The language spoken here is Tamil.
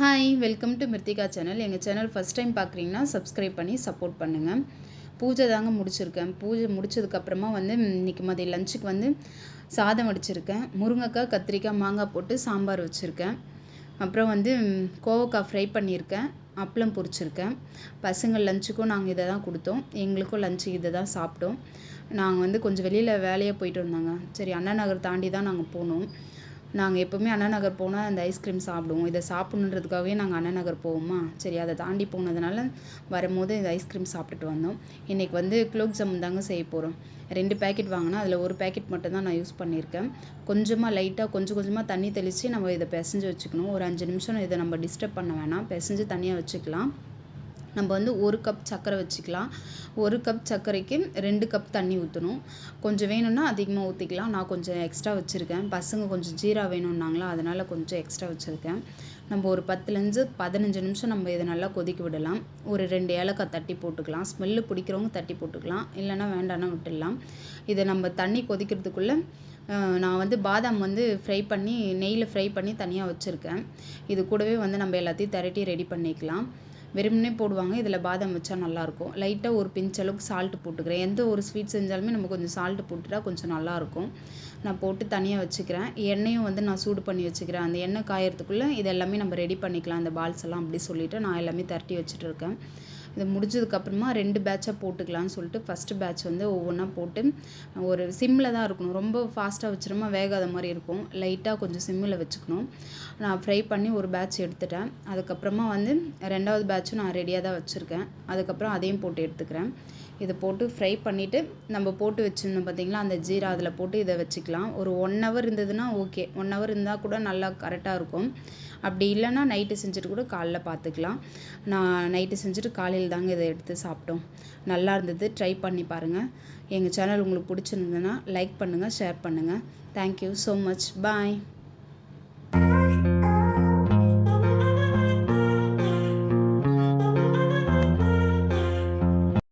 Hi welcome to Mruthika channel எங்கள் சேனல் ஃபஸ்ட் டைம் பார்க்குறீங்கன்னா சப்ஸ்கிரைப் பண்ணி சப்போர்ட் பண்ணுங்கள் பூஜை தாங்க முடிச்சிருக்கேன். பூஜை முடிச்சதுக்கப்புறமா வந்து இன்றைக்கி மதிய லஞ்சுக்கு வந்து சாதம் வடிச்சிருக்கேன். முருங்கைக்காய் கத்திரிக்காய் மாங்காய் போட்டு சாம்பார் வச்சுருக்கேன். அப்புறம் வந்து கோவக்காய் ஃப்ரை பண்ணியிருக்கேன். அப்பளம் பொரிச்சிருக்கேன். பசங்கள் லஞ்சுக்கும் நாங்கள் இதை தான் கொடுத்தோம். எங்களுக்கும் லஞ்சு இதை தான் சாப்பிட்டோம். நாங்கள் வந்து கொஞ்சம் வெளியில் வேலையாக போயிட்டு வந்தாங்க. சரி அண்ணா நகர் தாண்டி தான் நாங்கள் போனோம். நாங்கள் எப்போவுமே அண்ணா நகர் போனால் அந்த ஐஸ்கிரீம் சாப்பிடுவோம். இதை சாப்பிட்ணுன்றதுக்காகவே நாங்கள் அண்ணா நகர் போவோமா? சரி அதை தாண்டி போனதுனால வரும்போது இந்த ஐஸ்கிரீம் சாப்பிட்டுட்டு வந்தோம். இன்றைக்கி வந்து குலோப் ஜாமுன் தாங்க செய்ய போகிறோம் ரெண்டு பேக்கெட் வாங்கினா அதில் ஒரு பேக்கெட் மட்டும்தான் நான் யூஸ் பண்ணியிருக்கேன். கொஞ்சமாக லைட்டாக கொஞ்சம் கொஞ்சமாக தண்ணி தெளித்து நம்ம இதை பிசைஞ்சு வச்சுக்கணும். ஒரு அஞ்சு நிமிஷம் இதை நம்ம டிஸ்டர்ப் பண்ண வேணாம். பிசைஞ்சு தனியாக வச்சுக்கலாம். நம்ம வந்து ஒரு கப் சர்க்கரை வச்சுக்கலாம். ஒரு கப் சர்க்கரைக்கு ரெண்டு கப் தண்ணி ஊற்றணும் கொஞ்சம் வேணும்னா அதிகமாக ஊற்றிக்கலாம் நான் கொஞ்சம் எக்ஸ்ட்ரா வச்சுருக்கேன். பசங்க கொஞ்சம் ஜீரா வேணும்னாங்களா அதனால் கொஞ்சம் எக்ஸ்ட்ரா வச்சுருக்கேன். நம்ம ஒரு பத்துலேருந்து பதினஞ்சு நிமிஷம் நம்ம இதை நல்லா கொதிக்க விடலாம். ஒரு ரெண்டு ஏலக்காய் தட்டி போட்டுக்கலாம். ஸ்மெல்லு பிடிக்கிறவங்க தட்டி போட்டுக்கலாம். இல்லைன்னா வேண்டாம்னா விட்டுடலாம். இதை நம்ம தண்ணி கொதிக்கிறதுக்குள்ளே நான் வந்து பாதாம் வந்து ஃப்ரை பண்ணி நெய்யில் ஃப்ரை பண்ணி தனியாக வச்சுருக்கேன். இது கூடவே வந்து நம்ம எல்லாத்தையும் திரட்டி ரெடி பண்ணிக்கலாம். வெறுமனே போடுவாங்க. இதில் பாதாம் வச்சா நல்லாயிருக்கும் லைட்டாக ஒரு பிஞ்ச் அளவுக்கு போட்டுக்கிறேன். எந்த ஒரு ஸ்வீட் செஞ்சாலுமே நம்ம கொஞ்சம் சால்ட்டு போட்டுட்டா கொஞ்சம் நல்லாயிருக்கும் நான் போட்டு தனியாக வச்சுக்கிறேன். எண்ணெயும் வந்து நான் சூடு பண்ணி வச்சுக்கிறேன். அந்த எண்ணெய் காயறதுக்குள்ளே இது எல்லாமே நம்ம ரெடி பண்ணிக்கலாம். இந்த பால்ஸ் எல்லாம் அப்படி சொல்லிவிட்டு நான் எல்லாமே திரட்டி வச்சுட்டு இருக்கேன் இது முடிஞ்சதுக்கப்புறமா ரெண்டு பேட்சாக போட்டுக்கலாம்னு சொல்லிட்டு ஃபஸ்ட்டு பேட்ச் வந்து ஒவ்வொன்றா போட்டு ஒரு சிம்மில் தான் இருக்கணும். ரொம்ப ஃபாஸ்ட்டாக வச்சிருமா வேகாத மாதிரி இருக்கும். லைட்டாக கொஞ்சம் சிம்மில் வச்சுக்கணும். நான் ஃப்ரை பண்ணி ஒரு பேட்ச் எடுத்துட்டேன். அதுக்கப்புறமா வந்து ரெண்டாவது பேட்ச் ஏதாச்சும் நான் ரெடியாக தான் வச்சுருக்கேன். அதுக்கப்புறம் அதையும் போட்டு எடுத்துக்கிறேன். இதை போட்டு ஃப்ரை பண்ணிவிட்டு நம்ம போட்டு வச்சுருந்தோம் பார்த்தீங்களா அந்த ஜீரா அதில் போட்டு இதை வச்சுக்கலாம். ஒரு ஒன் ஹவர் இருந்ததுன்னா ஓகே ஒன் ஹவர் இருந்தால் கூட நல்லா கரெக்டாக இருக்கும். அப்படி இல்லைன்னா நைட்டு செஞ்சுட்டு கூட காலைல பார்த்துக்கலாம் நான் நைட்டு செஞ்சுட்டு காலையில் தாங்க இதை எடுத்து சாப்பிட்டோம். நல்லா இருந்தது. ட்ரை பண்ணி பாருங்கள் எங்கள் சேனல் உங்களுக்கு பிடிச்சிருந்ததுன்னா லைக் பண்ணுங்கள் ஷேர் பண்ணுங்கள் தேங்க்யூ ஸோ மச் பாய்